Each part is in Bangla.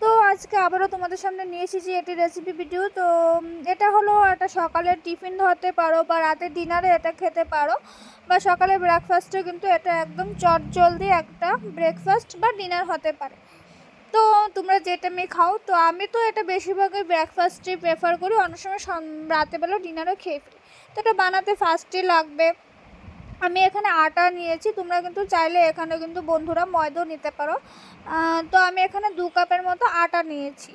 তো আজকে আবারও তোমাদের সামনে নিয়ে এসেছি একটি রেসিপি ভিডিও তো এটা হলো একটা সকালের টিফিন ধরতে পারো বা রাতের ডিনারে এটা খেতে পারো। বা সকালে ব্রেকফাস্টে কিন্তু এটা একদম চট জলদি একটা ব্রেকফাস্ট বা ডিনার হতে পারে। তো, তোমরা যেটা মেয়ে খাও, তো আমি তো এটা বেশিরভাগই ব্রেকফাস্টে প্রেফার করি। অনেক সময় সন- রাতেবেলা ডিনারও খেয়ে ফেলি। তো এটা বানাতে ফার্স্টে লাগবে। আমি এখানে আটা নিয়েছি, তোমরা কিন্তু চাইলে এখানে কিন্তু বন্ধুরা ময়দাও নিতে পারো। তো আমি এখানে দু কাপের মতো আটা নিয়েছি।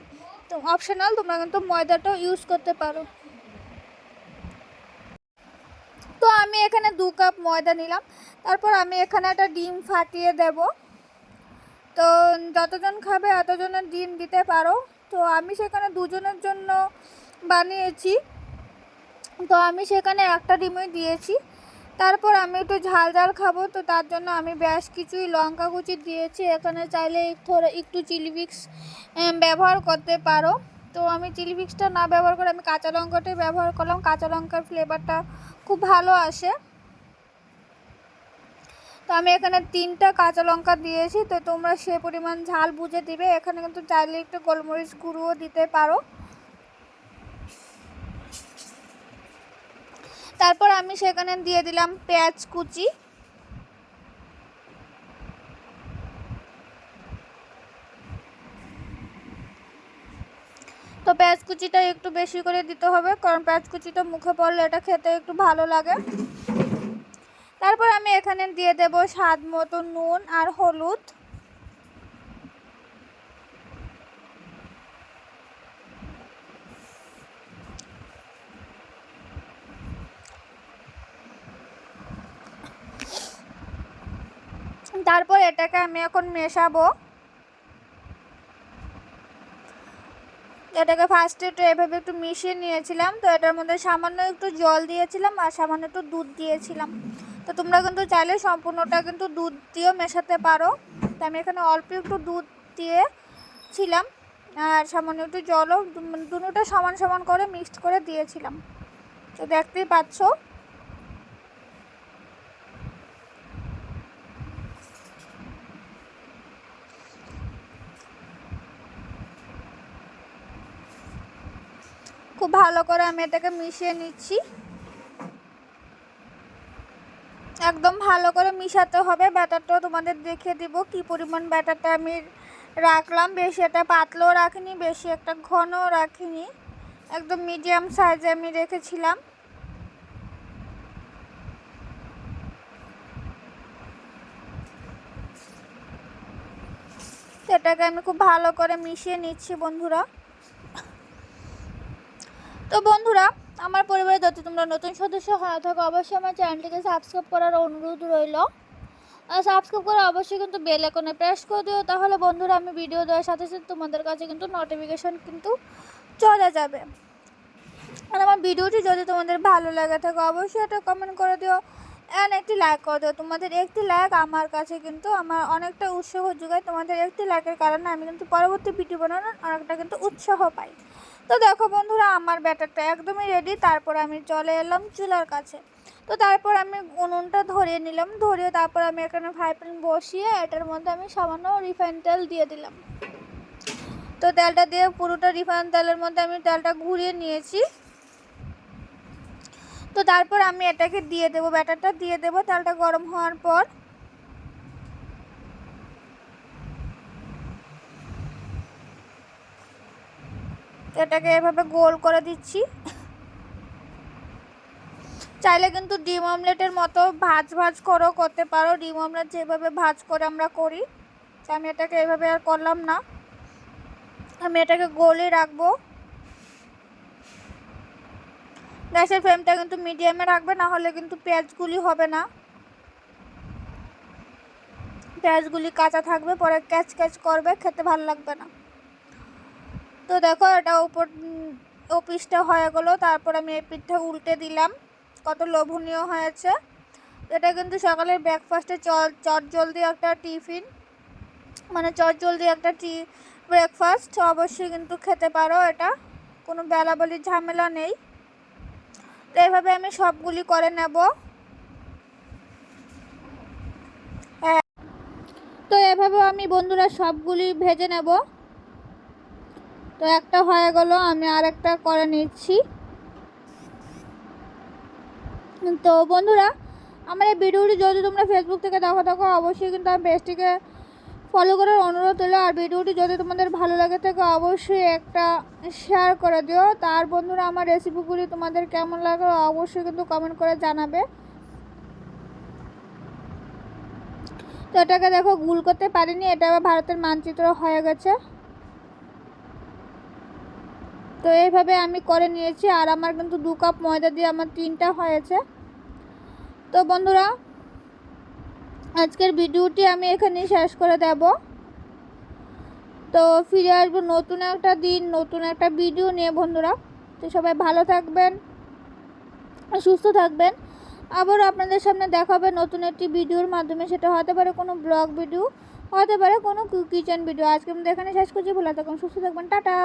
তো অপশনাল তোমরা কিন্তু ময়দাটাও ইউজ করতে পারো। তো আমি এখানে দু কাপ ময়দা নিলাম। তারপর আমি এখানে একটা ডিম ফাটিয়ে দেবো। তো যতজন খাবে এতজনের ডিম দিতে পারো। তো আমি সেখানে দুজনের জন্য বানিয়েছি। তো আমি সেখানে একটা ডিমই দিয়েছি। তারপর আমি একটু ঝাল ঝাল খাব, তো তার জন্য আমি বেশ কিছুই লঙ্কা কুচি দিয়েছি। এখানে চাইলে একটু চিলি ফ্লেক্স ব্যবহার করতে পারো। তো আমি চিলি ফ্লেক্সটা না ব্যবহার করে আমি কাঁচা লঙ্কাটাই ব্যবহার করলাম। কাঁচা লঙ্কার ফ্লেভারটা খুব ভালো আসে। তো আমি এখানে তিনটা কাঁচা লঙ্কা দিয়েছি, তো তোমরা সে পরিমাণ ঝাল বুঝে দিবে। এখানে কিন্তু চাইলে একটু গোলমরিচ গুঁড়োও দিতে পারো। তারপর আমি সেখানে দিয়ে দিলাম পেঁয়াজ কুচি। তো পেঁয়াজ কুচিটা একটু বেশি করে দিতে হবে, কারণ পেঁয়াজ কুচিটা মুখে পড়লে এটা খেতে একটু ভালো লাগে। তারপর আমি এখানে দিয়ে দেব স্বাদ মতো নুন আর হলুদ। তারপর এটাকে আমি এখন মেশাবো। এটাকে ফার্স্টে একটু এভাবে একটু মিশিয়ে নিয়েছিলাম, তো এটার মধ্যে সামান্য একটু জল দিয়েছিলাম আর সামান্য একটু দুধ দিয়েছিলাম। তো তোমরা কিন্তু চাইলে সম্পূর্ণটা কিন্তু দুধ দিয়েও মেশাতে পারো। তো আমি এখানে অল্প একটু দুধ দিয়েছিলাম আর সামান্য একটু জলও দু- দুটোটা সমান সমান করে মিক্সড করে দিয়েছিলাম। তো দেখতেই পাচ্ছ? খুব ভালো করে আমি এটাকে মিশিয়ে নিচ্ছি। একদম ভালো করে মিশাতে হবে, ব্যাটারটাও তোমাদের দেখে দিব কি পরিমাণ ব্যাটারটা আমি রাখলাম। বেশি একটা পাতলাও রাখিনি, বেশি একটা ঘনও রাখিনি। একদম মিডিয়াম সাইজে আমি রেখেছিলাম। তো এটাকে আমি খুব ভালো করে মিশিয়ে নিচ্ছি বন্ধুরা। তো বন্ধুরা, আমার পরিবারে যাতে তোমরা নতুন সদস্য হয়ে থাকো, অবশ্যই আমার চ্যানেলটিকে সাবস্ক্রাইব করার অনুরোধ রইল। আর সাবস্ক্রাইব করে অবশ্যই কিন্তু বেল আইকনে প্রেস করে দিও, তাহলে বন্ধুরা আমি ভিডিও দেওয়ার সাথে সাথে তোমাদের কাছে কিন্তু নোটিফিকেশন কিন্তু চলে যাবে। আর আমার ভিডিওটি যদি তোমাদের ভালো লাগে থাকে, অবশ্যই এটা কমেন্ট করে দিও। একটি লাইক করে দিও তোমাদের একটি লাইক আমার কাছে কিন্তু আমার অনেকটা উৎসাহ যোগায় তোমাদের একটি লাইকের কারণে আমি কিন্তু পরবর্তী ভিডিও বানানোর অনেকটা কিন্তু উৎসাহ পাই। তো দেখো বন্ধুরা, আমার ব্যাটারটা একদমই রেডি তারপর আমি চলে এলাম চুলার কাছে। তো তারপর আমি উনুনটা ধরিয়ে নিলাম, ধরিয়ে তারপর আমি এখানে ফ্রাই প্যান বসিয়ে এটার মধ্যে আমি সামান্য রিফাইন তেল দিয়ে দিলাম। তো তেলটা দিয়ে পুরোটা রিফাইন তেলের মধ্যে আমি তেলটা ঘুরিয়ে নিয়েছি। তো তারপর আমি এটাকে দিয়ে দেবো, ব্যাটারটা দিয়ে দেবো, তালটা গরম হওয়ার পর। এটাকে এভাবে গোল করে দিচ্ছি। চাইলে কিন্তু ডিম অমলেটের মতো ভাজ ভাজ করেও করতে পারো। ডিম অমলেট যেভাবে ভাজ করে আমরা করি আমি এটাকে এভাবে আর করলাম না। আমি এটাকে গোলই রাখব। গ্যাসের ফ্লেমটা কিন্তু মিডিয়ামে রাখবে, না হলে কিন্তু পেঁয়াজগুলি হবে না। পেঁয়াজগুলি কাঁচা থাকবে, পরে ক্যাচ ক্যাচ করবে, খেতে ভালো লাগবে না। তো দেখো, এটা উপর ও পিসটা হয়ে গেলো, তারপর আমি এই পিঠটা উল্টে দিলাম। কত লোভনীয় হয়েছে। এটা কিন্তু সকালের ব্রেকফাস্টে চট জলদি একটা টিফিন। মানে চট জলদি একটা টি ব্রেকফাস্ট অবশ্যই কিন্তু খেতে পারো এটা। কোনো বেলাবলির ঝামেলা নেই। তো এইভাবে আমি সবগুলি করে নেব। হ্যাঁ। তো এভাবে আমি বন্ধুরা সবগুলি ভেজে নেব। তো একটা হয়ে গেল, আমি আরেকটা করে নিচ্ছি। তো বন্ধুরা, আমার এই ভিডিওটি যদি তোমরা ফেসবুক থেকে দেখো থাকো অবশ্যই কিন্তু আমার পেজটিকে ফলো করার অনুরোধ হলো আর ভিডিওটি যদি তোমাদের ভালো লাগে থাকে, অবশ্যই একটা শেয়ার করে দিও। তার বন্ধুরা, আমার রেসিপিগুলি তোমাদের কেমন লাগে অবশ্যই কিন্তু কমেন্ট করে জানাবে। তো এটাকে দেখো, গুল করতে পারিনি, এটা আবার ভারতের মানচিত্র হয়ে গেছে। তো এইভাবে আমি করে নিয়েছি, আর আমার কিন্তু দু কাপ ময়দা দিয়ে আমার তিনটা হয়েছে। তো বন্ধুরা আজকের ভিডিওটি আমি এখানেই শেষ করে দেব। তো ফিরে আসব নতুন একটা দিন, নতুন একটা ভিডিও নিয়ে বন্ধুরা। তো সবাই ভালো থাকবেন, সুস্থ থাকবেন। আবার আপনাদের সামনে দেখাবে নতুন একটি ভিডিওর মাধ্যমে। সেটা হতে পারে কোনো ব্লগ ভিডিও, হতে পারে কোনো কিচেন ভিডিও। আজকে আমাদের এখানে শেষ করছি। ভালো থাকুন, সুস্থ থাকবেন। টাটা!